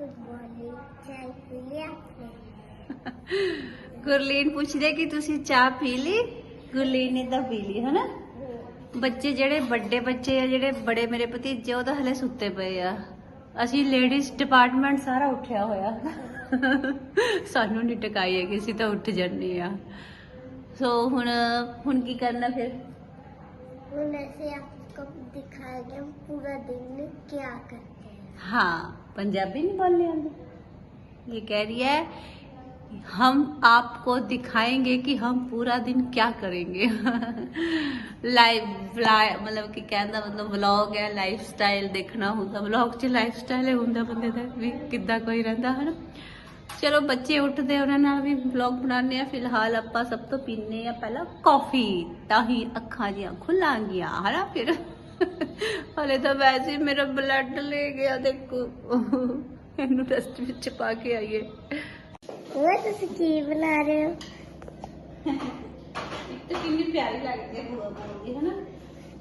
ਗੁਰਲੀਨ ਪੁੱਛਦੇ ਕਿ ਤੁਸੀਂ ਚਾਹ ਪੀ ਲਈ? ਗੁਰਲੀਨ ਨੇ ਤਾਂ ਪੀ ਲਈ ਹਨਾ? ਬੱਚੇ ਜਿਹੜੇ ਵੱਡੇ ਬੱਚੇ ਆ ਜਿਹੜੇ ਬੜੇ ਮੇਰੇ ਭਤੀਜੇ ਉਹ ਤਾਂ ਹਲੇ ਸੁੱਤੇ ਪਏ ਆ। ਅਸੀਂ ਲੇਡੀਜ਼ ਡਿਪਾਰਟਮੈਂਟ ਸਾਰਾ ਉੱਠਿਆ ਹੋਇਆ। ਸਾਨੂੰ ਨਹੀਂ ਟਿਕਾਈ ਹੈ ਕਿ ਅਸੀਂ ਤਾਂ ਉੱਠ ਜੰਨੇ ਆ। ਸੋ ਹੁਣ ਹੁਣ ਕੀ ਕਰਨਾ ਫਿਰ? ਹੁਣ ਅਸੀਂ ਆਪਕੋ ਦਿਖਾਏਗੇ ਪੂਰਾ ਦਿਨ ਕੀ ਕਰਦੇ ਹਾਂ ਹਾਂ। पंजाबी नहीं बोलने आते ये कह रही है हम आपको दिखाएंगे कि हम पूरा दिन क्या करेंगे ਲਾਈਵ ਮਤਲਬ ਕਿ ਕਹਿੰਦਾ ਮਤਲਬ ਵਲੌਗ ਹੈ ਲਾਈਫ ਸਟਾਈਲ ਦੇਖਣਾ ਹੁੰਦਾ ਵਲੌਗ 'ਚ ਲਾਈਫ ਸਟਾਈਲ ਹੀ ਹੁੰਦਾ ਬੰਦੇ ਦਾ ਵੀ ਕਿੱਦਾਂ ਕੋਈ ਰਹਿੰਦਾ ਹਨਾ ਚਲੋ ਬੱਚੇ ਉੱਠਦੇ ਉਹਨਾਂ ਨਾਲ ਵੀ ਵਲੌਗ ਬਣਾਉਂਦੇ ਆ ਫਿਲਹਾਲ ਆਪਾਂ ਸਭ ਤੋਂ ਪੀਨੇ ਆ ਪਹਿਲਾਂ ਕਾਫੀ ਤਾਂ ਹੀ ਅੱਖਾਂ ਜੀਆਂ ਖੁੱਲਾਂਗੀਆਂ ਹਨਾ ਫਿਰ ਹਲੇ ਤਾਂ ਵੈਸੇ ਮੇਰਾ ਬਲੱਡ ਲੈ ਗਿਆ ਦੇਖੋ। ਇਹਨੂੰ ਰੈਸਟ ਵਿੱਚ ਪਾ ਕੇ ਆਈਏ। ਉਹ ਤੁਸੀਂ ਕੀ ਬਣਾ ਰਹੇ ਹੋ? ਕਿੰਨੀ ਪਿਆਰੀ ਲੱਗਦੀ ਹੈ ਬੁਆ ਬਣਾਉਂਦੀ ਹੈ ਨਾ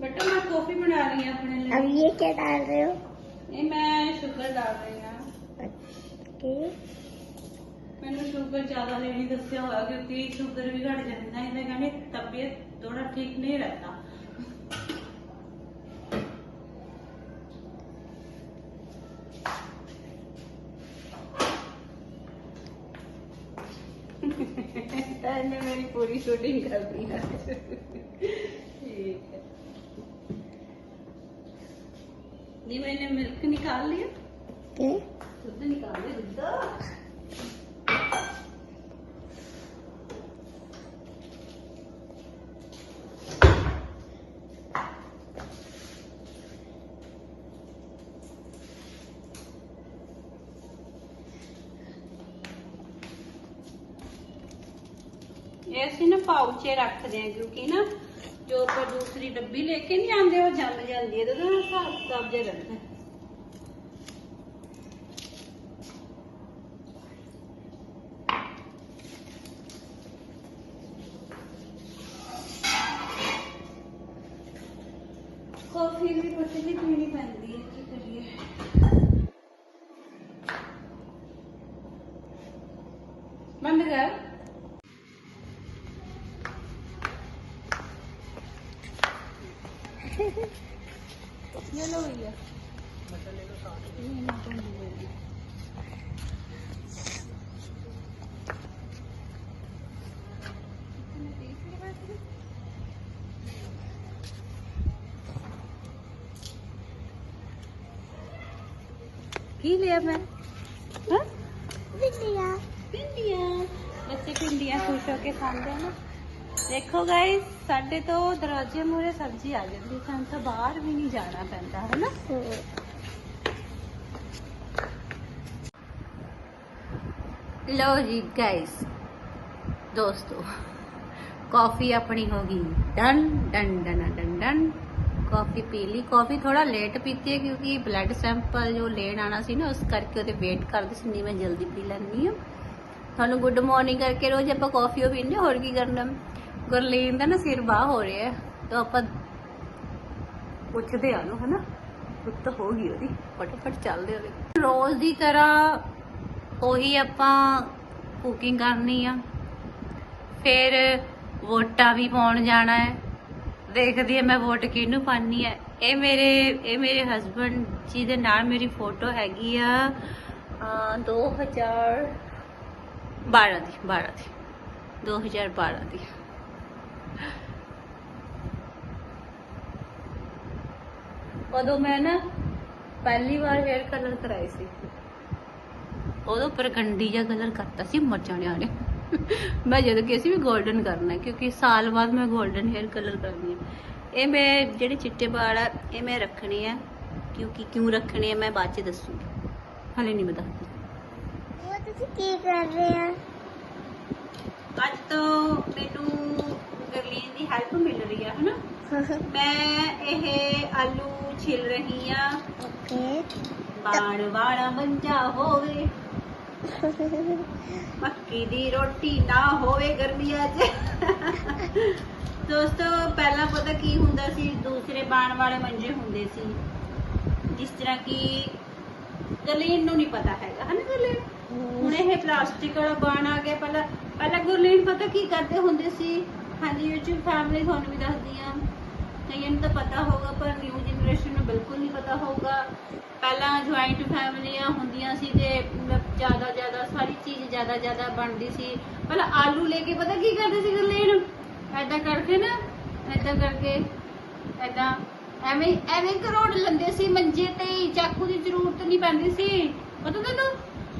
ਬਟ ਮੈਂ ਕਾਫੀ ਬਣਾ ਰਹੀ ਹਾਂ ਆਪਣੇ ਲਈ। ਅਬ ਇਹ ਕੀ ਡਾਲ ਰਹੇ ਹੋ? ਇਹ ਮੈਂ ਸ਼ੂਗਰ ਡਾਲ ਰਹੀ ਹਾਂ। ਓਕੇ ਮੈਨੂੰ ਸ਼ੂਗਰ ਜ਼ਿਆਦਾ ਲੈਣੀ ਦੱਸਿਆ ਹੋਇਆ ਸ਼ੂਗਰ ਵੀ ਘਟ ਜਾਂਦਾ ਕਹਿੰਦੇ ਤਬੀਅਤ ਥੋੜਾ ਠੀਕ ਨਹੀਂ ਰਹਿੰਦਾ। ਇਹਨੇ ਮੇਰੀ ਪੂਰੀ ਸ਼ੂਟਿੰਗ ਕਰ ਦਿੱਤੀ ਹੈ। ਠੀਕ ਹੈ। ਨੀ ਮੈਨੇ ਮਿਲਕ ਨਿਕਾਲ ਲਿਆ? क्या ਦੁੱਧ ਨਿਕਾਲ ਲਿਆ ਦੁੱਧ? ਰੱਖਦੇ ਆ ਕਿਉਂਕਿ ਨਾ ਜੋ ਆਪਾਂ ਦੂਸਰੀ ਡੱਬੀ ਲੈ ਕੇ ਨਹੀਂ ਆਉਂਦੇ ਉਹ ਜੰਮ ਜਾਂਦੀ ਹੈ ਤੇ ਉਹਦਾ ਹਿਸਾਬ ਕਿਤਾਬ ਜਿਹਾ ਰਹਿੰਦਾ ਹੈ। ਕਾਫੀ ਵੀ ਪਤਾ ਨਹੀਂ ਪੀਣੀ ਪੈਂਦੀ ਹੈ ਕੀ ਕਰੀਏ ਬੰਦ ਕਰ ਕੀ ਲਿਆ ਮੈਂ ਹਾਂ लिया ਪਿੰਡੀਆਂ ਬੱਚੇ ਪਿੰਡੀਆਂ ਖੁਸ਼ ਹੋ ਕੇ ਖਾਂਦੇ ਆ ਨਾ ਦੇਖੋ ਗਾਇਸ ਸਾਡੇ ਤੋਂ ਦਰਵਾਜ਼ੇ ਮੂਰੇ ਸਬਜ਼ੀ ਆ ਜਾਂਦੀ ਹੈ, ਸਾਨੂੰ ਤਾਂ ਬਾਹਰ ਵੀ ਨਹੀਂ ਜਾਣਾ ਪੈਂਦਾ ਹੈ ਨਾ ਲਓ ਜੀ ਗਾਇਸ ਦੋਸਤੋ ਕਾਫੀ ਆਪਣੀ ਹੋ ਗਈ done done done done done coffee ਪੀ ਲਈ। ਕਾਫੀ ਥੋੜਾ ਲੇਟ ਪੀਤੀ ਹੈ ਕਿਉਂਕਿ ਬਲੱਡ ਸੈਂਪਲ ਜੋ ਲੈਣ ਆਣਾ ਸੀ ਨਾ, ਉਸ ਕਰਕੇ ਉਹਦੇ ਵੇਟ ਕਰਦੇ ਸੀ, ਨਹੀਂ ਮੈਂ ਜਲਦੀ ਪੀ ਲੈਂਦੀ ਹਾਂ। ਤੁਹਾਨੂੰ ਗੁੱਡ ਮਾਰਨਿੰਗ ਕਰਕੇ ਰੋਜ਼ ਆਪਾਂ ਕਾਫੀ ਉਹ ਪੀਂਦੇ ਹੋਰ ਕੀ ਕਰਨਾ? ਗੁਰਲੀਨ ਦਾ ਨਾ ਸਿਰ ਬਾਹ ਹੋ ਰਿਹਾ ਤਾਂ ਆਪਾਂ ਪੁੱਛਦੇ ਆ ਨੂੰ ਹਨਾ? ਉੱਤ ਹੋ ਗਈ ਉਹਦੀ, ਫਟਾਫਟ ਚੱਲਦੇ ਉਹਦੇ। ਰੋਜ਼ ਦੀ ਤਰ੍ਹਾਂ ਉਹੀ ਆਪਾਂ ਕੁਕਿੰਗ ਕਰਨੀ ਆ। ਫਿਰ ਵੋਟਾਂ ਵੀ ਪਾਉਣ ਜਾਣਾ ਹੈ। ਦੇਖਦੀ ਆ ਮੈਂ ਵੋਟ ਕਿਹਨੂੰ ਪਾਣੀ ਹੈ। ਇਹ ਮੇਰੇ ਇਹ ਮੇਰੇ ਹਸਬੰਡ ਜੀ ਦੇ ਨਾਲ ਮੇਰੀ ਫੋਟੋ ਹੈਗੀ ਆ, ਅਹ 2012 ਦੀ 12 ਦੀ। 2012 ਦੀ। ਉਦੋਂ ਮੈਂ ਨਾ ਪਹਿਲੀ ਵਾਰ ਹੇਅਰ ਕਲਰ ਕਰਾਈ ਸੀ। ਉਦੋਂ ਉੱਪਰ ਗੰਡੀ ਜਿਹਾ ਕਲਰ ਕਰਤਾ ਸੀ, ਮਰ ਜਾਣਿਆ ਨੇ। ਮੈਂ ਜਦੋਂ ਕਿ ਅਸੀਂ ਵੀ 골ਡਨ ਕਰਨਾ ਕਿਉਂਕਿ ਸਾਲ ਬਾਅਦ ਮੈਂ 골ਡਨ 헤ਅਰ ਕਲਰ ਕਰਨੀ ਹੈ। ਇਹ ਮੈਂ ਜਿਹੜੇ ਚਿੱਟੇ ਵਾਲ ਆ ਇਹ ਮੈਂ ਰੱਖਣੇ ਆ ਕਿਉਂਕਿ ਕਿਉਂ ਰੱਖਣੇ ਆ ਮੈਂ ਬਾਅਦ ਚ ਦੱਸੂਗੀ। ਹਲੇ ਨਹੀਂ ਬਤਾਉਂਦੀ ਉਹ ਤੁਸੀਂ ਕੀ ਕਰ ਰਹੇ ਆ? ਅੱਜ ਤੋਂ ਮੈਨੂੰ ਗਰਲੀਨ ਦੀ ਹੈਲਪ ਮਿਲ ਰਹੀ ਆ ਹਨਾ? ਮੈਂ ਇਹ ਆਲੂ ਛਿਲ ਰਹੀ ਆ। ਓਕੇ ਬਾਣ ਵਾਲਾ ਬੰਜਾ ਹੋਵੇ ਮੱਕੀ ਦੀ ਰੋਟੀ ਨਾ ਹੋਵੇ ਗਰਮੀਆਂ 'ਚ। ਦੋਸਤੋ, ਪਹਿਲਾਂ ਪਤਾ ਕੀ ਹੁੰਦਾ ਸੀ? ਦੂਸਰੇ ਬਾਣ ਵਾਲੇ ਮੰਜੇ ਹੁੰਦੇ ਸੀ। ਜਿਸ ਤਰ੍ਹਾਂ ਕਿ ਗਰਲੀਨ ਨੂੰ ਨਹੀਂ ਪਤਾ ਹੈਗਾ। ਹਨਾ ਗਰਲੀਨ? ਹੁਣ ਇਹ ਪਲਾਸਟਿਕ ਵਾਲਾ ਬਾਣ ਆ ਗਿਆ। ਪਹਿਲਾਂ ਪਹਿਲਾਂ ਗੁਰਲੀਨ ਪਤਾ ਕੀ ਕਰਦੇ ਹੁੰਦੇ ਸੀ? ਹਾਂਜੀ, YouTube ਫੈਮਿਲੀ ਤੁਹਾਨੂੰ ਵੀ ਦੱਸਦੀ ਆ। ਕਈਆਂ ਨੂੰ ਤਾਂ ਪਤਾ ਹੋਊਗਾ, ਪਰ ਨਿਊ ਜਨਰੇਸ਼ਨ ਨੂੰ ਬਿਲਕੁਲ ਨਹੀਂ ਪਤਾ ਹੋਊਗਾ। ਪਹਿਲਾਂ ਜੁਆਇੰਟ ਫੈਮਲੀਆਂ ਹੁੰਦੀਆਂ ਸੀ ਤੇ ਜ਼ਿਆਦਾ ਜ਼ਿਆਦਾ ਸਾਰੀ ਚੀਜ਼ ਜ਼ਿਆਦਾ ਜ਼ਿਆਦਾ ਬਣਦੀ ਸੀ। ਪਹਿਲਾਂ ਆਲੂ ਲੈ ਕੇ ਪਤਾ ਕੀ ਕਰਦੇ ਸੀ ਗੁਰਲੀਨ ਐਦਾਂ ਕਰਕੇ ਨਾ ਐਦਾਂ ਕਰਕੇ ਐਦਾਂ ਐਵੇਂ ਐਵੇਂ ਕਰੋੜ ਲੈਂਦੇ ਸੀ, ਮੰਜੇ ਤੇ ਚਾਕੂ ਦੀ ਜ਼ਰੂਰਤ ਨਹੀਂ ਪੈਂਦੀ ਸੀ। ਪਤਾ ਤੈਨੂੰ?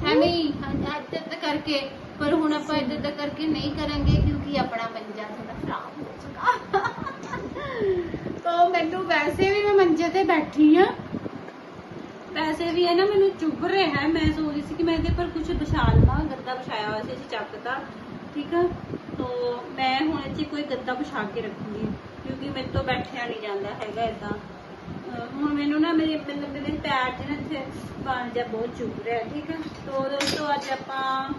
ਐਵੇਂ ਹੀ ਇੱਦਾਂ ਕਰਕੇ। ਪਰ ਹੁਣ ਆਪਾਂ ਇੱਦਾਂ ਕਰਕੇ ਨਹੀਂ ਕਰਾਂਗੇ ਕਿਉਂਕਿ ਆਪਣਾ ਮੰਜਾ ਥੋੜਾ ਖਰਾਬ ਹੋ ਚੁੱਕਾ। ਮੈਨੂੰ ਵੈਸੇ ਵੀ ਮੈਂ ਮੰਜੇ ਤੇ ਬੈਠੀ ਆ। ਵੈਸੇ ਵੀ ਹੈ ਨਾ ਮੈਨੂੰ ਚੁੱਭ ਰਿਹਾ ਹੈ। ਮੈਂ ਸੋਚ ਰਹੀ ਸੀ ਕਿ ਮੈਂ ਇਹਦੇ ਪਰ ਕੁਝ ਵਿਛਾ ਲਵਾਂ ਗੱਦਾ ਵਿਛਾਇਆ ਹੋਇਆ ਸੀ, ਅਸੀਂ ਚੱਕਦਾ ਠੀਕ ਆ? ਤੋ ਮੈਂ ਹੁਣ ਇੱਥੇ ਕੋਈ ਗੱਦਾ ਵਿਛਾ ਕੇ ਰੱਖੂੰਗੀ, ਕਿਉਂਕਿ ਮੇਰੇ ਤੋਂ ਬੈਠਿਆ ਨਹੀਂ ਜਾਂਦਾ ਹੈਗਾ ਇਦਾਂ ਹੁਣ ਮੈਨੂੰ ਨਾ ਮੇਰੇ ਮਤਲਬ ਮੇਰੇ ਪੈਰ 'ਚ ਇੱਥੇ ਬਣ ਜਾ ਬਹੁਤ ਚੁੱਭ ਰਿਹਾ ਠੀਕ ਆ? ਤੋ ਦੋਸਤੋ ਅੱਜ ਆਪਾਂ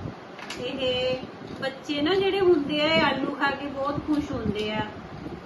ਇਹ ਬੱਚੇ ਨਾ ਜਿਹੜੇ ਹੁੰਦੇ ਆ ਆਲੂ ਖਾ ਕੇ ਬਹੁਤ ਖੁਸ਼ ਹੁੰਦੇ ਆ।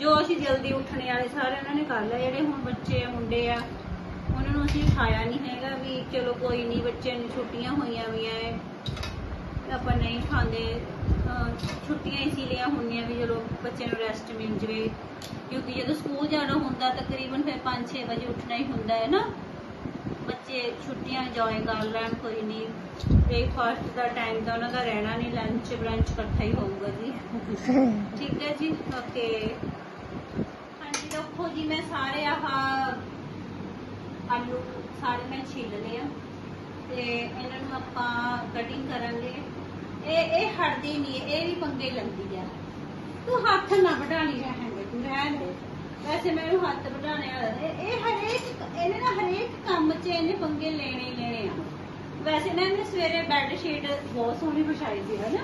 ਜੋ ਅਸੀਂ ਜਲਦੀ ਉੱਠਣੇ ਵਾਲੇ ਸਾਰੇ ਉਹਨਾਂ ਨੇ ਕਰ ਲਿਆ ਜਿਹੜੇ ਹੁਣ ਬੱਚੇ ਆ ਮੁੰਡੇ ਆ ਉਹਨਾਂ ਨੂੰ ਅਸੀਂ ਉਠਾਇਆ ਨਹੀਂ ਹੈਗਾ ਵੀ ਚਲੋ ਕੋਈ ਨਹੀਂ ਬੱਚਿਆਂ ਨੂੰ ਛੁੱਟੀਆਂ ਹੋਈਆਂ ਵੀਆਂ ਐ ਆਪਾਂ ਨਹੀਂ ਖਾਂਦੇ ਛੁੱਟੀਆਂ ਇਸੇ ਲਈ ਹੁੰਦੀਆਂ ਵੀ ਚਲੋ ਬੱਚੇ ਨੂੰ ਰੈਸਟ ਮਿਲ ਜਵੇ ਕਿਉਂਕਿ ਜਦੋਂ ਸਕੂਲ ਜਾਣਾ ਹੁੰਦਾ ਤਕਰੀਬਨ ਫਿਰ 5-6 ਵਜੇ ਉੱਠਣਾ ਹੀ ਹੁੰਦਾ ਹੈ ਨਾ। ਬੱਚੇ ਛੁੱਟੀਆਂ ਇੰਜੋਏ ਕਰ ਲੈਣ ਕੋਈ ਨਹੀਂ ਬ੍ਰੇਕਫਾਸਟ ਦਾ ਟਾਈਮ ਤਾਂ ਉਹਨਾਂ ਦਾ ਰਹਿਣਾ ਨਹੀਂ ਲੰਚ ਬ੍ਰੰਚ ਇਕੱਠਾ ਹੀ ਹੋਊਗਾ ਜੀ। ਠੀਕ ਹੈ ਜੀ ਓਕੇ ਦੇਖੋ ਜੀ, ਮੈਂ ਸਾਰੇ ਆਹ ਆਲੂ ਸਾਰੇ ਮੈਂ ਛਿੱਲ ਲਏ ਆ ਤੇ ਇਹਨਾਂ ਨੂੰ ਆਪਾਂ ਕਟਿੰਗ ਕਰਾਂਗੇ। ਇਹ ਇਹ ਹਟਦੀ ਨਹੀਂ, ਇਹ ਵੀ ਪੰਗੇ ਲੈਂਦੀ ਆ। ਤੂੰ ਹੱਥ ਨਾ ਵਢਾ ਲਈ ਰਹਿਣਗੇ ਤੂੰ ਰਹਿਣ ਦੇ। ਵੈਸੇ ਮੈਨੂੰ ਹੱਥ ਵਢਾਣੇ ਵਾਲਾ ਇਹ ਹਰੇਕ, ਇਹਨੇ ਨਾ ਹਰੇਕ ਕੰਮ 'ਚ ਇਹਨੇ ਪੰਗੇ ਲੈਣੇ ਹੀ ਲੈਣੇ ਆ। ਵੈਸੇ ਨਾ ਇਹਨੇ ਸਵੇਰੇ ਬੈੱਡ ਸ਼ੀਟ ਬਹੁਤ ਸੋਹਣੀ ਵਿਛਾਈ ਸੀ, ਹਨਾ?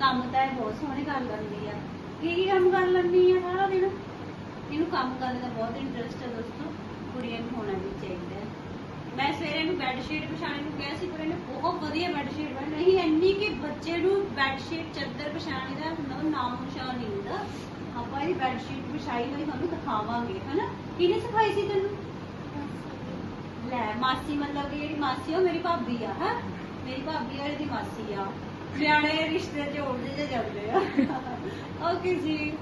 ਕੰਮ ਤਾਂ ਇਹ ਬਹੁਤ ਸੋਹਣੇ ਕਰ ਲੈਂਦੀ ਆ। ਕੀ ਕੀ ਕੰਮ ਕਰ ਲੈਂਦੀ ਆ ਸਾਰਾ ਦਿਨ? ਇਹਨੂੰ ਕੰਮ ਕਰਨ ਦਾ ਬਹੁਤ ਇੰਟਰਸਟ ਹੈ ਦੋਸਤੋ, ਕੁੜੀਆਂ ਨੂੰ ਹੋਣਾ ਵੀ ਚਾਹੀਦਾ ਮੈਂ ਸਵੇਰੇ ਇਹਨੂੰ ਬੈੱਡ ਸ਼ੀਟ ਵਿਛਾਉਣ ਨੂੰ ਕਿਹਾ ਸੀ, ਪਰ ਇਹਨੇ ਬਹੁਤ ਵਧੀਆ ਬੈੱਡ ਸ਼ੀਟ ਬਣ ਨਹੀਂ, ਇੰਨੀ ਕਿ ਬੱਚੇ ਨੂੰ ਬੈੱਡ ਸ਼ੀਟ ਚੱਦਰ ਵਿਛਾਉਣ ਦਾ ਨਾ- ਨਾਮ ਨਿਸ਼ਾਨ ਨਹੀਂ ਹੁੰਦਾ ਆਪਾਂ ਇਹ ਬੈੱਡ ਸ਼ੀਟ ਵਿਛਾਈ ਹੋਈ, ਤੁਹਾਨੂੰ ਦਿਖਾਵਾਂਗੇ, ਹਨਾ? ਕਿਹਨੇ ਸਿਖਾਈ ਸੀ ਤੈਨੂੰ? ਲੈ, ਮਾਸੀ ਮਤਲਬ ਕਿ ਜਿਹੜੀ ਮਾਸੀ ਆ, ਉਹ ਮੇਰੀ ਭਾਬੀ ਆ, ਹੈ? ਮੇਰੀ ਭਾਬੀ ਵਾਲੀ ਦੀ ਮਾਸੀ ਆ। ਸਿਆਣੇ ਰਿਸ਼ਤੇ ਜੋੜਦੇ ਜੇ ਜਾਂਦੇ ਆ। ਓਕੇ ਜੀ।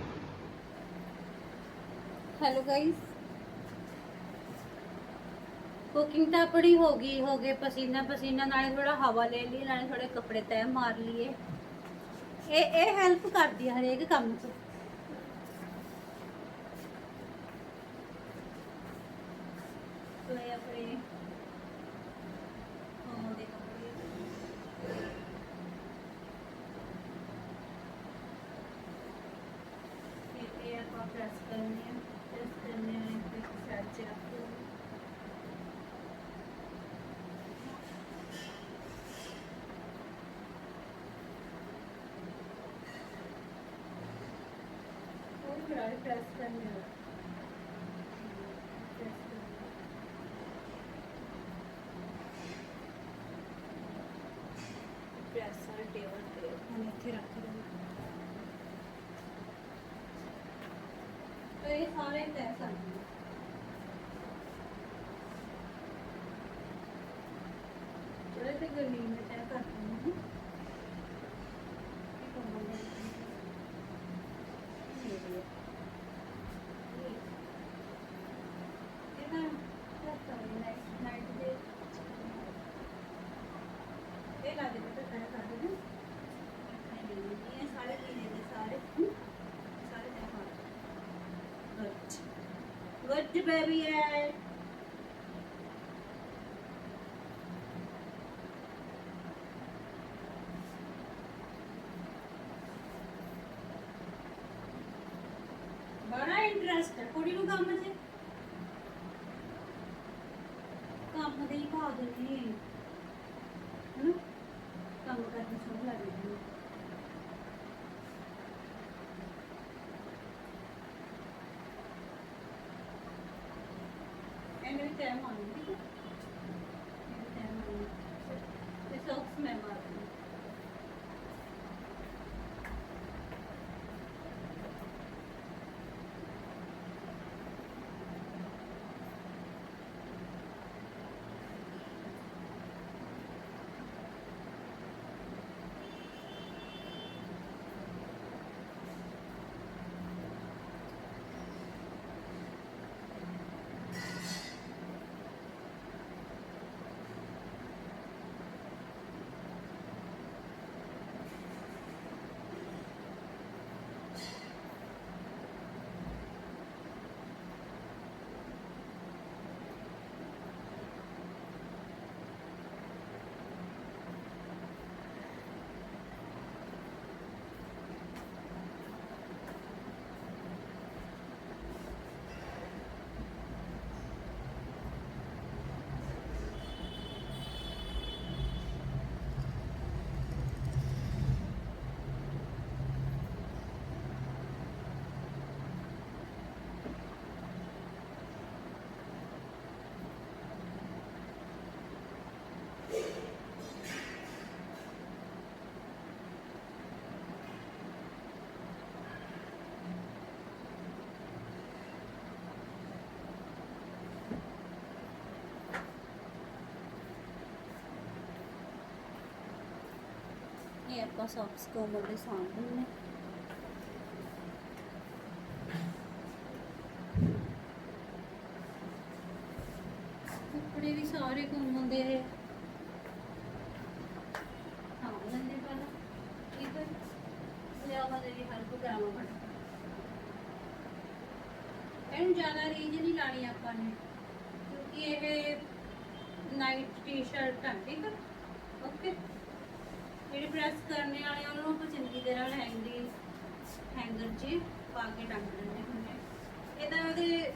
ਹੈਲੋ ਗਾਇਸ ਕੁਕਿੰਗ ਤਾਂ ਆਪਣੀ ਹੋ ਗਈ, ਹੋ ਗਏ ਪਸੀਨਾ ਪਸੀਨਾ, ਨਾਲੇ ਥੋੜਾ ਹਵਾ ਲੈ ਲਈ ਨਾਲੇ ਥੋੜੇ ਕੱਪੜੇ ਤੈ ਮਾਰ ਲਈਏ। ਇਹ ਇਹ ਹੈਲਪ ਕਰਦੀ ਆ ਹਰੇਕ ਕੰਮ 'ਚ। ਟੇਬਲ ਤੇ ਹੁਣ ਇੱਥੇ ਰੱਖ ਦੋ ਇਹ ਸਾਰੇ ਤੈਅ ਸਕਦੇ Good baby, ਬੜਾ ਇੰਟਰਸਟ ਹੈ ਕੁੜੀ ਨੂੰ ਕੰਮ 'ਚ Yeah. ਇਹ ਆਪਾਂ ਸੌਕਸ ਕੋਮਲ ਦੇ ਸਾਂਭ ਦਿੰਦੇ ਕੱਪੜੇ ਵੀ ਸਾਰੇ ਕੋਮਲ ਦੇ ਇਹ। ਹਾਂ, ਲੈਂਦੇ ਪਹਿਲਾਂ ਠੀਕ ਹੈ ਲਿਆ ਮੈਂ ਤੇਰੀ ਹੈਲਪ ਕਰਾਵਾਂ ਫਟ ਇਹਨੂੰ ਜ਼ਿਆਦਾ ਰੀਝ ਨਹੀਂ ਲਾਣੀ ਆਪਾਂ ਨੇ। ਕਿਉਂਕਿ ਇਹ ਨਾਈਟ ਟੀ-ਸ਼ਰਟ ਹੈ ਠੀਕ ਹੈ ਓਕੇ ਜਿਹੜੇ ਪ੍ਰੈਸ ਕਰਨੇ ਵਾਲੇ, ਉਹਨਾਂ ਨੂੰ ਆਪਾਂ ਚੰਗੀ ਤਰ੍ਹਾਂ ਹੈਂਗੀ ਹੈਂਗਰ 'ਚ ਪਾ ਕੇ ਟੰਗ ਦਿੰਦੇ ਹੁੰਦੇ ਇਹਦਾ ਉਹਦੇ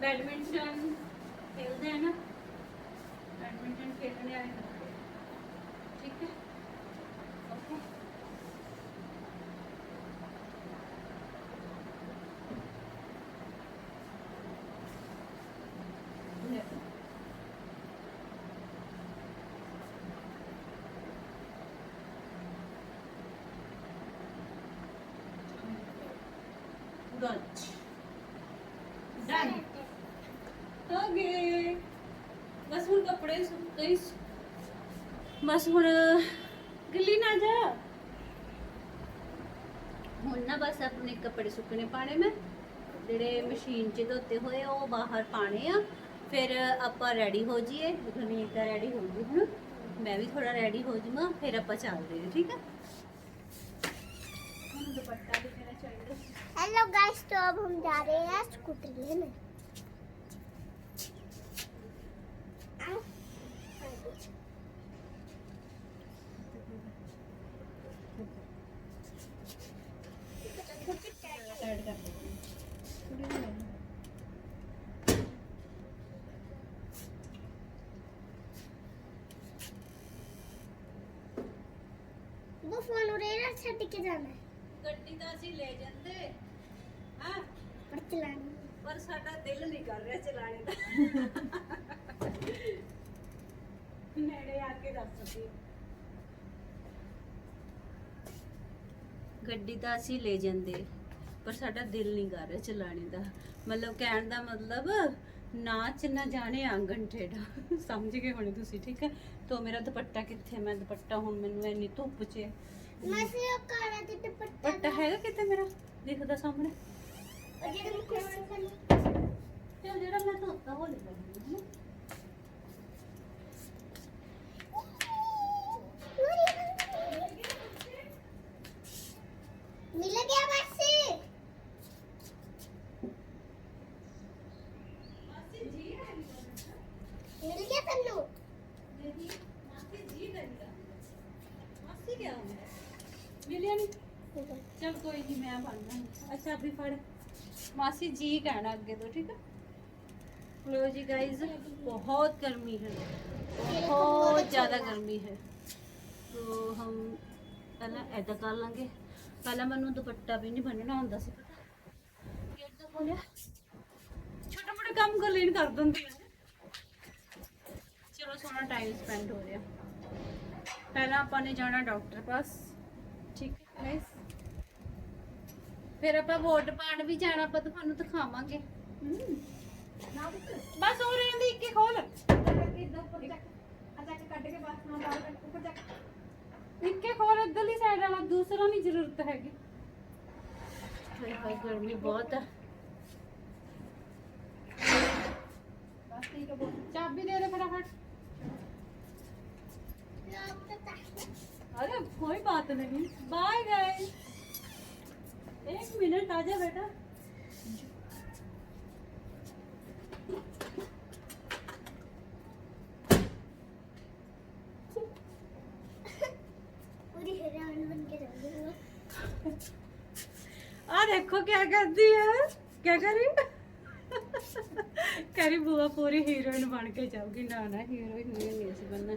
ਬੈਡਮਿੰਟਨ ਖੇਲਦੇ ਆ ਨਾ। ਬੈਡਮਿੰਟਨ ਖੇਡਣੇ ਵਾਲੇ ਕੱਪੜੇ ਠੀਕ ਹੈ ਓਕੇ ਲੈ Dutch. Done. ਹੋ ਬਸ ਹੁਣ ਕੱਪੜੇ ਸੁੱਕਣੇ ਬਸ ਹੁਣ, ਗਿੱਲੀ ਨਾ ਜਾ। ਹੁਣ ਨਾ ਬਸ ਆਪਣੇ ਕੱਪੜੇ ਸੁੱਕਣੇ ਪਾਣੇ ਮੈਂ। ਜਿਹੜੇ ਮਸ਼ੀਨ 'ਚ ਧੋਤੇ ਹੋਏ ਉਹ ਬਾਹਰ ਪਾਣੇ ਆ। ਫਿਰ ਆਪਾਂ ਰੈਡੀ ਹੋ ਜਾਈਏ। ਗੁਰਮੀਤ ਤਾਂ ਰੈਡੀ ਹੋ ਗਈ ਹੁਣ ਮੈਂ ਵੀ ਥੋੜਾ ਰੈਡੀ ਹੋ ਜਾਵਾਂ, ਫਿਰ ਆਪਾਂ ਚੱਲਦੇ ਹਾਂ, ਠੀਕ ਆ? हेलो गाइस तो अब हम जा रहे हैं स्कूटर लेने ਗੱਡੀ ਤਾਂ ਅਸੀਂ ਲੈ ਜਾਂਦੇ ਪਰ ਸਾਡਾ ਦਿਲ ਨਹੀਂ ਕਰ ਰਿਹਾ ਚਲਾਣੇ ਦਾ। ਮਤਲਬ ਕਹਿਣ ਦਾ ਮਤਲਬ ਨਾਚ ਨਾ ਜਾਣੇ ਆਂਗਣ ਠੇੜਾ। ਸਮਝ ਗਏ ਹੋਣੇ ਤੁਸੀਂ ਠੀਕ ਹੈ? ਤੋ ਮੇਰਾ ਦੁਪੱਟਾ ਕਿੱਥੇ ਮੈਂ ਦੁਪੱਟਾ ਹੁਣ ਮੈਨੂੰ ਐਨੀ ਧੁੱਪ 'ਚ ਮੈਂ ਸਿਰਫ ਕਾਲਾ ਤੇ ਦੁਪੱਟਾ ਦੁਪੱਟਾ ਹੈਗਾ ਕਿੱਥੇ ਮੇਰਾ? ਦਿਖਦਾ ਸਾਹਮਣੇ। ਜਿਹੜਾ ਮੈਂ ਕੁਰਸੀ ਤੇ ਜਿਹੜਾ ਮੈਂ ਧੋਤਾ ਹੋ। ਲਿਆ ਅੱਛਾ ਵੀ ਫੜ ਮਾਸੀ ਜੀ ਕਹਿਣਾ ਅੱਗੇ ਤੋਂ ਠੀਕ ਹੈ लो जी गाइस बहुत गर्मी है बहुत ज़्यादा गर्मी है तो हम ਪਹਿਲਾਂ ਐਦਾਂ ਕਰ ਲਾਂਗੇ ਪਹਿਲਾਂ ਮੈਨੂੰ ਦੁਪੱਟਾ ਵੀ ਨਹੀਂ ਬੰਨਣਾ ਹੁੰਦਾ ਸੀ ਪਤਾ ਗੇਟ ਤੋਂ ਖੋਲਿਆ ਛੋਟੇ ਮੋਟੇ ਕੰਮ ਕਰ ਲੈਣ ਕਰ ਦਿੰਦੀ ਹਾਂ ਚਲੋ ਸੋਹਣਾ ਟਾਈਮ ਸਪੈਂਡ ਹੋ ਰਿਹਾ ਪਹਿਲਾਂ ਆਪਾਂ ਨੇ ਜਾਣਾ ਡਾਕਟਰ ਪਾਸ ਠੀਕ ਹੈ ਗਾਇਸ ਫਿਰ ਆਪਾਂ ਵੋਟ ਪਾਣ ਵੀ ਜਾਣਾ ਆਪਾਂ ਤੁਹਾਨੂੰ ਦਿਖਾਵਾਂਗੇ ਹਮ। ਬਸ ਹੋ ਰਹੇ ਦੀ ਇੱਕੇ ਖੋਲ ਇੱਕੇ ਖੋਲ ਇੱਧਰਲੀ ਸਾਈਡ ਵਾਲਾ ਦੂਸਰਾ ਨਹੀਂ ਜ਼ਰੂਰਤ ਹੈਗੀ ਹਾਏ ਹਾਏ ਗਰਮੀ ਬਹੁਤ ਹੈ ਚਾਬੀ ਦੇ ਦੇ फटाफट अरे कोई बात नहीं बाय गाइस एक मिनट आजा बेटा पूरी हैरान बन के रह गई मैं। आ देखो क्या करती है क्या करी करी बुआ पूरी हीरोइन बन के जाऊगी ना ना हीरोइन नहीं ऐसे बनना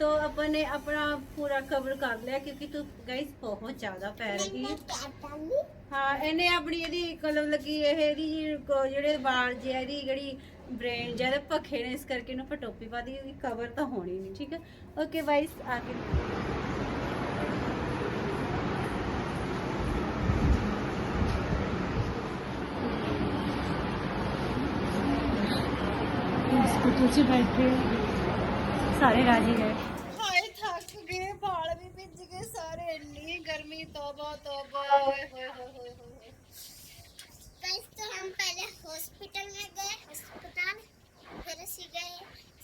तो अपन ने अपना पूरा कवर कर लिया क्योंकि तू गाइस बहुत ज्यादा पै रही मैंने क्या डाली ਹਾਂ ਇਹਨੇ ਆਪਣੀ ਇਹਦੀ ਕਲਮ ਲੱਗੀ ਇਹ ਇਹਦੀ ਜੀ ਕੋ- ਜਿਹੜੇ ਵਾਲ ਜੇ ਇਹਦੀ ਜਿਹੜੀ ਬ੍ਰੇਨ ਜਿਹਦੇ ਭੱਖੇ ਨੇ ਇਸ ਕਰਕੇ ਇਹਨੂੰ ਆਪਾਂ ਟੋਪੀ ਪਾ ਦੀ ਕਵਰ ਤਾਂ ਹੋਣੀ ਨਹੀਂ ਠੀਕ ਹੈ ਓਕੇ ਵਾਈਸ ਆ ਕੇ स्कूटर से बैठे सारे राजी गए ਇੰਨੀ ਗਰਮੀ ਤੋਬਾ ਤੋਬਾ ਓਏ ਹੋਏ ਹੋਏ ਹੋਏ ਹੋਏ गाइस तो हम पहले हॉस्पिटल में गए अस्पताल फिर ਅਸੀਂ ਗਏ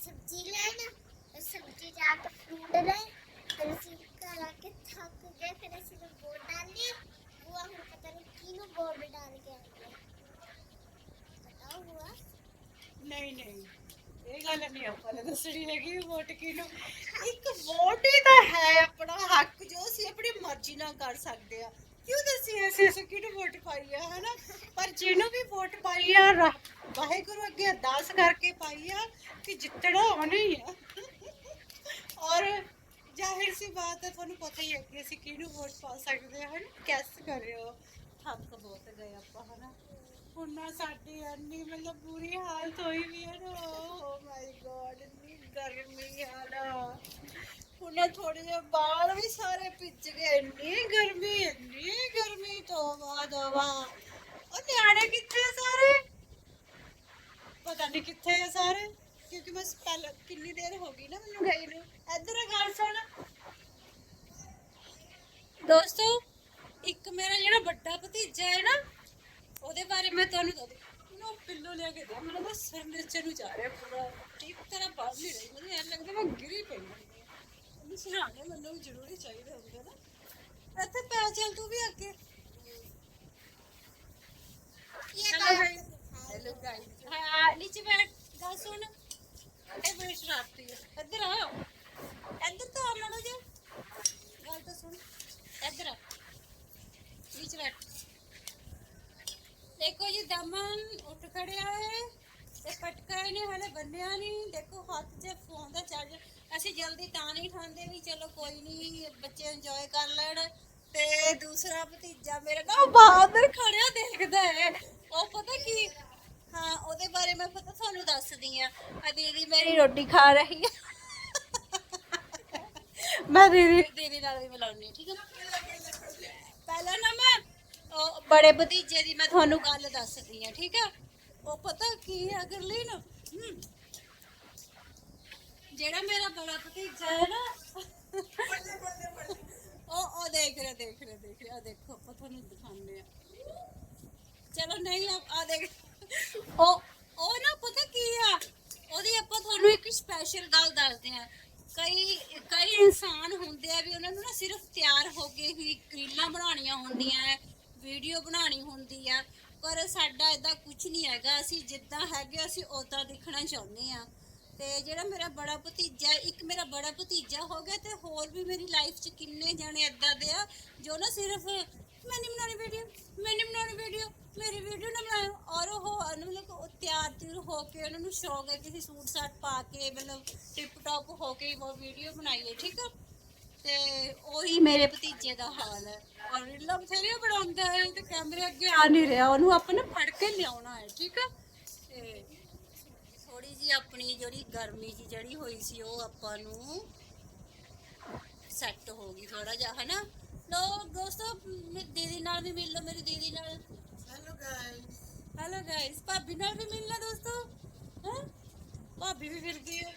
ਸਬਜ਼ੀ ਲੈਣ ਫਿਰ ਸਬਜ਼ੀ ਜਾ ਕੇ ਫਰੂਟ ਲੈ ਫਿਰ ਅਸੀਂ ਘਰ ਆ ਕੇ ਥੱਕ ਗਏ ਫਿਰ ਅਸੀਂ ਨੇ ਬੋਰਡ ਡਾਲੀ ਬੁਆ ਹੁਣ ਪਤਾ ਨਹੀਂ ਕਿਹਨੂੰ ਬੋਰਡ ਡਾਲ ਕੇ ਆਈ ਬਤਾਓ ਬੁਆ ਨਹੀਂ ਨਹੀਂ ਇਹ ਗੱਲ ਨਹੀਂ ਆਪਾਂ ਨੇ ਦੱਸਣੀ ਹੈਗੀ ਵੋਟ ਕਿਹਨੂੰ ਇੱਕ ਵੋਟ ਹੀ ਤਾਂ ਹੈ ਆਪਣਾ ਹੱਕ ਜੋ ਅਸੀਂ ਆਪਣੀ ਮਰਜ਼ੀ ਨਾਲ ਕਰ ਸਕਦੇ ਆ। ਕਿਉਂ ਦੱਸੀ ਅਸੀਂ ਅਸੀਂ ਕਿਹਨੂੰ ਵੋਟ ਪਾਈ ਆ, ਹਨਾ? ਪਰ ਜਿਹਨੂੰ ਵੀ ਵੋਟ ਪਾਈ ਆ, ਰਾ- ਵਾਹਿਗੁਰੂ ਅੱਗੇ ਅਰਦਾਸ ਕਰਕੇ ਪਾਈ ਆ ਕਿ ਜਿੱਤਣਾ ਉਹਨੇ ਹੀ ਆ। ਔਰ ਜ਼ਾਹਿਰ ਸੀ ਬਾਤ ਹੈ, ਤੁਹਾਨੂੰ ਪਤਾ ਹੀ ਹੈ ਕਿ ਅਸੀਂ ਕਿਹਨੂੰ ਵੋਟ ਪਾ ਸਕਦੇ ਹਾਂ ਹਨਾ? ਕੈਸ ਕਰਿਓ। ਥੱਕ ਬਹੁਤ ਗਏ ਆਪਾਂ, ਹਨਾ? ਹੁਣ ਨਾ ਸਾਡੀ ਇੰਨੀ ਮਤਲਬ ਬੁਰੀ ਹਾਲਤ ਹੋਈ ਵੀ ਹੈ ਨਾ। ਓ ਮਾਈ ਗੋਡ ਇੰਨੀ ਗਰਮੀ ਆ ਨਾ। ਹੁਣ ਥੋੜੇ ਜਿਹੇ ਬਾਲ ਵੀ ਸਾਰੇ ਭਿੱਜ ਗਏ। ਇੰਨੀ ਗਰਮੀ ਇੰਨੀ ਗਰਮੀ ਤੋਂ ਬਾਅਦ ਉਹ ਨਿਆਣੇ ਕਿੱਥੇ ਆ ਸਾਰੇ? ਪਤਾ ਨਹੀਂ ਕਿੱਥੇ ਆ ਸਾਰੇ। ਕਿਉਂਕਿ ਮੈਂ ਪਹਿਲਾਂ ਕਿੰਨੀ ਦੇਰ ਹੋ ਗਈ ਨਾ ਮੈਨੂੰ ਗਈ ਨੂੰ। ਇੱਧਰ ਆ ਗੱਲ ਸੁਣ। ਦੋਸਤੋ, ਇੱਕ ਮੇਰਾ ਜਿਹੜਾ ਵੱਡਾ ਭਤੀਜਾ ਹੈ ਨਾ, ਉਹਦੇ ਬਾਰੇ ਮੈਂ ਤੁਹਾਨੂੰ ਦੱਸ ਮੈਨੂੰ ਪਿੱਲੋ ਲਿਆ ਕੇ ਦੇ ਮੈਨੂੰ ਤਾਂ ਸਿਰ ਨਿਰਚੇ ਨੂੰ ਜਾ ਰਿਹਾ ਪੂਰਾ। ਠੀਕ ਤਰ੍ਹਾਂ ਬਾਹਰ ਨਹੀਂ ਰਹੀ। ਮੈਨੂੰ ਐਂ ਲੱਗਦਾ ਮੈਂ ਗਿਰੀ ਪਈ ਹਾਂ ਮੈਨੂੰ ਸਿਰਹਾਣੇ ਮੈਨੂੰ ਵੀ ਜ਼ਰੂਰੀ ਚਾਹੀਦੇ ਹੁੰਦੇ ਨਾ ਇੱਥੇ ਪੈ ਚੱਲ ਤੂੰ ਵੀ ਅੱਗੇ ये हेलो गाइस हेलो गाइस हाँ नीचे बैठ ਗੱਲ ਸੁਣ ਇਹ ਬੜੀ ਸ਼ਰਾਰਤੀ ਹੈ ਇੱਧਰ ਆ ਇੱਧਰ ਤਾਂ ਆ ਮਾੜਾ ਜਿਹਾ ਗੱਲ ਤਾਂ ਸੁਣ ਇੱਧਰ ਆ ਨੀਚੇ ਬੈਠ ਦੇਖੋ ਜੀ ਦਮਨ ਉੱਠ ਖੜਿਆ ਹੈ ਤੇ ਪਟਕਾ ਇਹਨੇ ਹਲੇ ਬੰਨਿਆ ਨਹੀਂ ਦੇਖੋ ਹੱਥ 'ਚ ਫੋਨ ਦਾ ਚਾਰਜਰ ਅਸੀਂ ਜਲਦੀ ਤਾਂ ਨਹੀਂ ਖਾਂਦੇ ਵੀ ਚਲੋ ਕੋਈ ਨਹੀਂ ਬੱਚੇ ਇੰਜੋਏ ਕਰ ਲੈਣ। ਤੇ ਦੂਸਰਾ ਭਤੀਜਾ ਮੇਰੇ ਨਾਲ ਬਾਹਰ ਖੜਿਆ ਦੇਖਦਾ ਹੈ। ਉਹ ਪਤਾ ਕੀ ਹਾਂ ਉਹਦੇ ਬਾਰੇ ਮੈਂ ਪਤਾ ਤੁਹਾਨੂੰ ਦੱਸਦੀ ਆ ਆ ਦੀਦੀ ਮੇਰੀ ਰੋਟੀ ਖਾ ਰਹੀ ਹੈ। ਮੈਂ ਦੀਦੀ ਦੀਦੀ ਨਾਲ ਵੀ ਮਿਲਾਉਣੀ ਠੀਕ ਹੈ। ਪਹਿਲਾਂ ਨਾ ਮੈਂ ਉਹ ਬੜੇ ਭਤੀਜੇ ਦੀ ਮੈਂ ਤੁਹਾਨੂੰ ਗੱਲ ਦੱਸਦੀ ਆ ਠੀਕ ਆ ਉਹ ਪਤਾ ਕੀ ਹੈ ਅਗਰਲੀ ਨਾ ਹਮ, ਜਿਹੜਾ ਮੇਰਾ ਬੜਾ ਭਤੀਜਾ ਹੈ ਨਾ, ਉਹ ਉਹ ਦੇਖ ਰਿਹਾ ਦੇਖ ਰਿਹਾ ਦੇਖ ਰਿਹਾ। ਆਹ ਦੇਖੋ, ਆਪਾਂ ਤੁਹਾਨੂੰ ਦਿਖਾਉਂਦੇ ਆ ਚਲੋ ਨਹੀਂ ਆ ਆ ਦੇਖ। ਉਹ ਉਹ ਨਾ ਪਤਾ ਕੀ ਆ? ਉਹਦੀ ਆਪਾਂ ਤੁਹਾਨੂੰ ਇੱਕ ਸਪੈਸ਼ਲ ਗੱਲ ਦੱਸਦੇ ਆ ਕਈ ਕਈ ਇਨਸਾਨ ਹੁੰਦੇ ਆ ਵੀ ਉਹਨਾਂ ਨੂੰ ਨਾ ਸਿਰਫ ਤਿਆਰ ਹੋ ਕੇ ਹੀ ਰੀਲਾਂ ਬਣਾਉਣੀਆਂ ਹੁੰਦੀਆਂ ਹੈ ਵੀਡੀਓ ਬਣਾਉਣੀ ਹੁੰਦੀ ਆ। ਪਰ ਸਾਡਾ ਇਦਾਂ ਕੁਝ ਨਹੀਂ ਹੈਗਾ। ਅਸੀਂ ਜਿੱਦਾਂ ਹੈਗੇ, ਅਸੀਂ ਉਦਾਂ ਦਿਖਣਾ ਚਾਹੁੰਦੇ ਆ ਤੇ ਜਿਹੜਾ ਮੇਰਾ ਬੜਾ ਭਤੀਜਾ ਇੱਕ ਮੇਰਾ ਬੜਾ ਭਤੀਜਾ ਹੋ ਗਿਆ ਤੇ ਹੋਰ ਵੀ ਮੇਰੀ ਲਾਈਫ 'ਚ ਕਿੰਨੇ ਜਣੇ ਇਦਾਂ ਦੇ ਆ, ਜੋ ਨਾ ਸਿਰਫ ਮੈਂ ਬਣਾਉਣੀ ਵੀਡੀਓ ਮੈਂ ਬਣਾਉਣੀ ਵੀਡੀਓ ਮੇਰੀ ਵੀਡੀਓ ਨਾ ਬਣਾਓ ਔਰ ਉਹ ਮਤਲਬ ਉਹ ਤਿਆਰ ਤਿਰ ਹੋ ਕੇ ਉਹਨਾਂ ਨੂੰ ਸ਼ੌਕ ਹੈ ਕਿਸੇ ਸੂਟ ਸਾਟ ਪਾ ਕੇ, ਮਤਲਬ ਟਿਪ ਟੌਪ ਹੋ ਕੇ ਉਹ ਵੀਡੀਓ ਬਣਾਈਏ, ਠੀਕ ਆ? ਤੇ ਉਹੀ ਮੇਰੇ ਭਤੀਜੇ ਦਾ ਹਾਲ ਹੈ। ਔਰ ਰੀਲਾਂ ਬਥੇਰੀਆਂ ਬਣਾਉਂਦਾ ਹੈ ਤੇ ਕੈਮਰੇ ਅੱਗੇ ਆ ਨਹੀਂ ਰਿਹਾ, ਉਹਨੂੰ ਆਪਾਂ ਨੇ ਫੜ ਕੇ ਲਿਆਉਣਾ ਹੈ, ਠੀਕ ਆ? ਤੇ ਥੋੜੀ ਜੀ ਆਪਣੀ ਜਿਹੜੀ ਗਰਮੀ ਜੀ ਜਿਹੜੀ ਹੋਈ ਸੀ ਉਹ ਆਪਾਂ ਨੂੰ ਸੈੱਟ ਹੋ ਗਈ ਥੋੜਾ ਜਿਹਾ ਹਨਾ? ਲੋ ਦੋਸਤੋ ਮੇਰੀ ਦੀਦੀ ਨਾਲ ਵੀ ਮਿਲ ਲਓ ਮੇਰੀ ਦੀਦੀ ਨਾਲ। ਹੈਲੋ ਗਾਇਸ ਹੈਲੋ ਗਾਇਸ ਭਾਬੀ ਨਾਲ ਵੀ ਮਿਲਣਾ ਦੋਸਤੋ। ਹੈ? ਭਾਬੀ ਵੀ ਫਿਰਦੀ ਹੈ।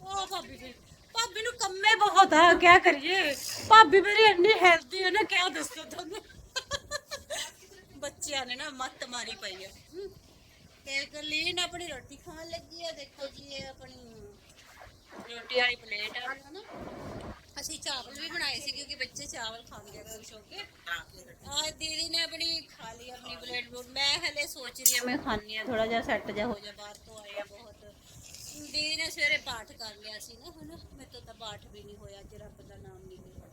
ਉਹ ਭਾਬੀ ਫਿਰ ਭਾਬੀ ਨੂੰ ਕੰਮੇ ਬਹੁਤ ਆ ਕਿਆ ਕਰੀਏ? ਭਾਬੀ ਮੇਰੀ ਇੰਨੀ ਹੈਲਦੀ ਹੈ ਨਾ ਕਿਆ ਦੱਸਾਂ ਤੁਹਾਨੂੰ? ਬੱਚਿਆਂ ਨੇ ਨਾ ਮੱਤ ਮਾਰੀ ਪਈ ਹੈ। ਤੇ ਗਲੀਨ ਆਪਣੀ ਰੋਟੀ ਖਾਣ ਲੱਗੀ ਹੈ ਦੇਖੋ ਜੀ ਇਹ ਆਪਣੀ ਰੋਟੀ ਵਾਲੀ ਪਲੇਟ ਆ। ਹਨਾ ਅਸੀਂ ਚਾਵਲ ਵੀ ਬਣਾਏ ਸੀ ਕਿਉਂਕਿ ਬੱਚੇ ਚਾਵਲ ਖਾਂਦੇ ਆ ਖੁਸ਼ ਹੋ ਕੇ। ਆ ਦੀਦੀ ਨੇ ਆਪਣੀ ਖਾ ਲਈ ਆਪਣੀ ਪਲੇਟ ਮੈਂ ਹਲੇ ਸੋਚ ਰਹੀ ਹਾਂ ਮੈਂ ਖਾਣੀ ਆ ਥੋੜਾ ਜਿਹਾ ਸੈੱਟ ਜਾ ਹੋ ਜਾ ਬਾਹਰ ਤੋਂ ਆਏ ਆ ਬਹੁਤ। ਦੀਦੀ ਨੇ ਸਵੇਰੇ ਪਾਠ ਕਰ ਲਿਆ ਸੀ ਨਾ ਹਨਾ ਮੇਰੇ ਤੋਂ ਤਾਂ ਪਾਠ ਵੀ ਨਹੀਂ ਹੋਇਆ ਅੱਜ ਰੱਬ ਦਾ ਨਾਮ ਨਹੀਂ ਲਿਆ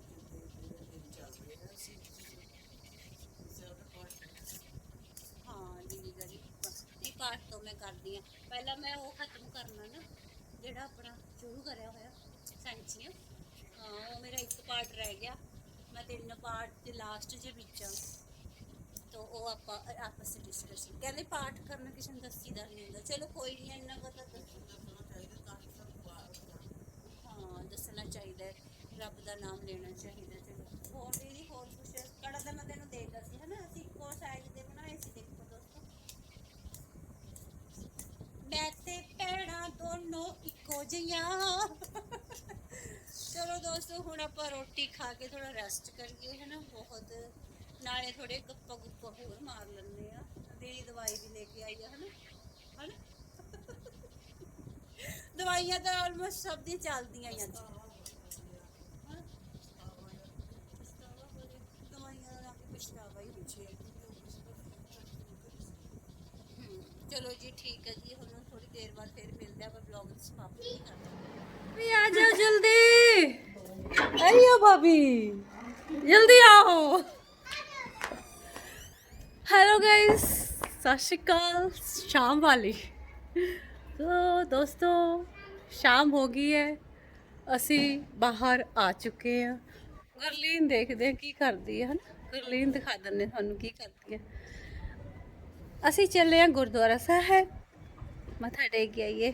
ਹਾਂ ਦੀਦੀ ਦਾ ਜੀ ਇਹ ਪਾਠ ਤੋਂ ਮੈਂ ਕਰਦੀ ਆ ਪਹਿਲਾਂ ਮੈਂ ਉਹ ਖਤਮ ਕਰਨਾ ਨਾ, ਜਿਹੜਾ ਆਪਣਾ ਸ਼ੁਰੂ ਕਰਿਆ ਹੋਇਆ, ਸੈਂਚੀਆਂ, ਹਾਂ, ਉਹ ਮੇਰਾ ਇੱਕ ਪਾਰਟ ਰਹਿ ਗਿਆ। ਮੈਂ ਤਿੰਨ ਪਾਰਟ ਦੇ ਲਾਸਟ ਦੇ ਵਿੱਚ ਆ, ਤੋ ਉਹ ਆਪਾਂ, ਆਪਸ ਵਿੱਚ ਡਿਸਕਸ ਕਹਿੰਦੇ ਪਾਠ ਕਰਨਾ ਕਿਸੇ ਨੂੰ ਦੱਸੀਦਾ ਨਹੀਂ ਹੁੰਦਾ। ਚਲੋ ਕੋਈ ਨਹੀਂ, ਇੰਨਾ ਕੁ ਹਾਂ, ਦੱਸਣਾ ਚਾਹੀਦਾ ਰੱਬ ਦਾ ਨਾਮ ਲੈਣਾ ਚਾਹੀਦਾ ਹੈ। ਚਲੋ ਹੋਰ ਦੀਦੀ ਹੋਰ ਕੁਛ ਕੜਾ ਤਾਂ ਮੈਂ ਤੈਨੂੰ ਦੇਤਾ ਸੀ ਹਨਾ ਅਸੀਂ ਇੱਕੋ ਸਾਈਜ਼ ਦੇ ਬਣਾਏ ਸੀ ਦੇਖੋ ਦੋਸਤੋ ਮੈਂ ਤੇ ਭੈਣਾਂ ਦੋਨੋਂ ਇੱਕੋ ਜਿਹੀਆਂ ਚਲੋ ਦੋਸਤੋ ਹੁਣ ਆਪਾਂ ਰੋਟੀ ਖਾ ਕੇ ਥੋੜਾ ਰੈਸਟ ਕਰੀਏ ਹੈ ਨਾ ਬਹੁਤ ਨਾਲੇ ਥੋੜੇ ਗੱਪਾ ਗੁੱਪਾ ਹੋਰ ਮਾਰ ਲੈਂਦੇ ਆ ਦੀ ਦਵਾਈ ਵੀ ਲੈ ਕੇ ਆਈ ਆ ਹਨਾ ਹਨਾ ਦਵਾਈਆਂ ਤਾਂ ਆਲਮੋਸਟ ਸਭ ਦੀ ਚੱਲਦੀਆਂ ਹੀ ਆ ਮੈਂ ਆਪਾਂ ਵਲੌਗ ਦੀ ਸਮਾਪਤੀ ਨਹੀਂ ਕਰਦਾ ਵੀ ਆ ਜਾਓ ਜਲਦੀ। ਆਈਓ ਭਾਬੀ। ਜਲਦੀ ਆਓ। ਹੈਲੋ ਗਾਇਸ ਸਤਿ ਸ਼੍ਰੀ ਅਕਾਲ। ਸ਼ਾਮ ਵਾਲੀ। ਸੋ ਦੋਸਤੋ, ਸ਼ਾਮ ਹੋ ਗਈ ਹੈ। ਅਸੀਂ ਬਾਹਰ ਆ ਚੁੱਕੇ ਆ ਗਰਲੀਨ ਦੇਖਦੇ ਆ ਕੀ ਕਰਦੀ ਹੈ, ਹਨਾ? ਗਰਲੀਨ ਦਿਖਾ ਦਿੰਨੇ ਤੁਹਾਨੂੰ ਕੀ ਕਰਦੀ ਹੈ। ਅਸੀਂ ਚੱਲੇ ਆ ਗੁਰਦੁਆਰਾ ਸਾਹਿਬ। ਮੱਥਾ ਟੇਕ ਆਈਏ।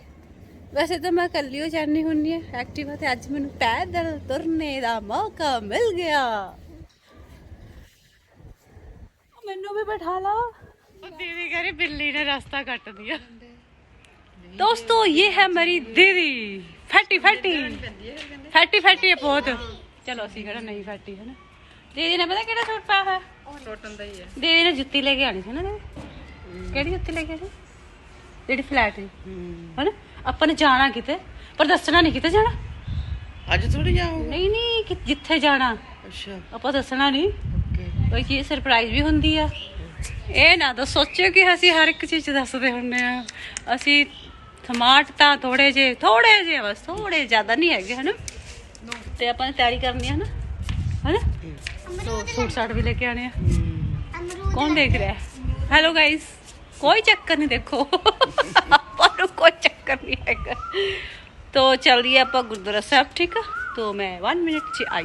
ਵੈਸੇ ਤਾਂ ਮੈਂ ਕੱਲੀ ਹੋ ਜਾਂਦੀ ਹੁੰਦੀ ਐ ਐਕਟਿਵਾ ਤੇ ਅੱਜ ਮੈਨੂੰ ਪੈਦਲ ਤੁਰਨੇ ਦਾ ਮੌਕਾ ਮਿਲ ਗਿਆ। ਮੈਨੂੰ ਵੀ ਬਿਠਾ ਲਾ। ਉਹ ਦੀਦੀ ਕਹ ਬਿੱਲੀ ਨੇ ਰਸਤਾ ਕੱਟ ਦਿਆ। ਦੋਸਤੋ ਇਹ ਹੈ ਮੇਰੀ ਦੀਦੀ ਫੈਟੀ ਫੈਟੀ। ਫੈਟੀ ਫੈਟੀ ਹੈ ਬਹੁਤ। ਚਲੋ ਅਸੀਂ ਕਿਹੜਾ ਨਹੀਂ ਫੈਟੀ ਹੈ ਨਾ? ਦੀਦੀ ਨੇ ਪਤਾ ਕਿਹੜਾ ਸੂਟ ਪਾਇਆ ਹੋਇਆ? ਟੋਟਨ ਦਾ ਹੀ ਹੈ। ਦੀਦੀ ਨੇ ਜੁੱਤੀ ਲੈ ਕੇ ਆਣੀ ਸੀ ਨਾ ਕਿਹੜੀ ਜੁੱਤੀ ਲੈ ਕੇ ਆਣੀ ਜਿਹੜੀ ਫਲੈਟ ਹੈ। ਹਨਾ ਆਪਾਂ ਨੇ ਜਾਣਾ ਕਿਤੇ? ਪਰ ਦੱਸਣਾ ਨਹੀਂ ਕਿਤੇ ਜਾਣਾ? ਅੱਜ ਥੋੜੀ ਜਾਓਗੇ ਨਹੀਂ ਨਹੀਂ ਕਿ- ਜਿੱਥੇ ਜਾਣਾ। ਅੱਛਾ। ਆਪਾਂ ਦੱਸਣਾ ਨਹੀਂ। ਓਕੇ। ਕੋਈ ਚੀਜ਼ ਸਰਪ੍ਰਾਈਜ਼ ਵੀ ਹੁੰਦੀ ਆ। ਇਹ ਨਾ ਤਾਂ ਸੋਚਿਓ ਕਿ ਅਸੀਂ ਹਰ ਇੱਕ ਚੀਜ਼ ਦੱਸਦੇ ਹੁੰਨੇ ਆ। ਅਸੀਂ ਸਮਾਰਟ ਤਾਂ ਥੋੜੇ ਜੇ ਥੋੜੇ ਜੇ ਬਸ ਥੋੜੇ ਜ਼ਿਆਦਾ ਨਹੀਂ ਹੈਗੇ ਹਨਾ? ਤੇ ਆਪਾਂ ਨੇ ਤਿਆਰੀ ਕਰਨੀ ਹੈ ਨਾ ਹਨਾ? ਤੋ ਸੂਟ ਸਾਟ ਵੀ ਲੈ ਕੇ ਆਣੇ ਆ। ਅਮਰੂਦ ਕੌਣ ਦੇਖ ਰਿਹਾ? ਹੈ ਹੈਲੋ ਗਾਇਸ ਕੋਈ ਚੱਕਰ ਨਹੀਂ ਦੇਖੋ। ਆਪਾਂ ਨੂੰ ਕੋਈ ਚੱਕਰ ਨਹੀਂ ਹੈਗਾ। ਤੋ ਚਲਿਏ ਆਪਾਂ ਗੁਰਦੁਆਰਾ ਸਾਹਿਬ, ਠੀਕ ਆ? ਤੋ ਮੈਂ 1 ਮਿੰਟ ਚ ਆਈ।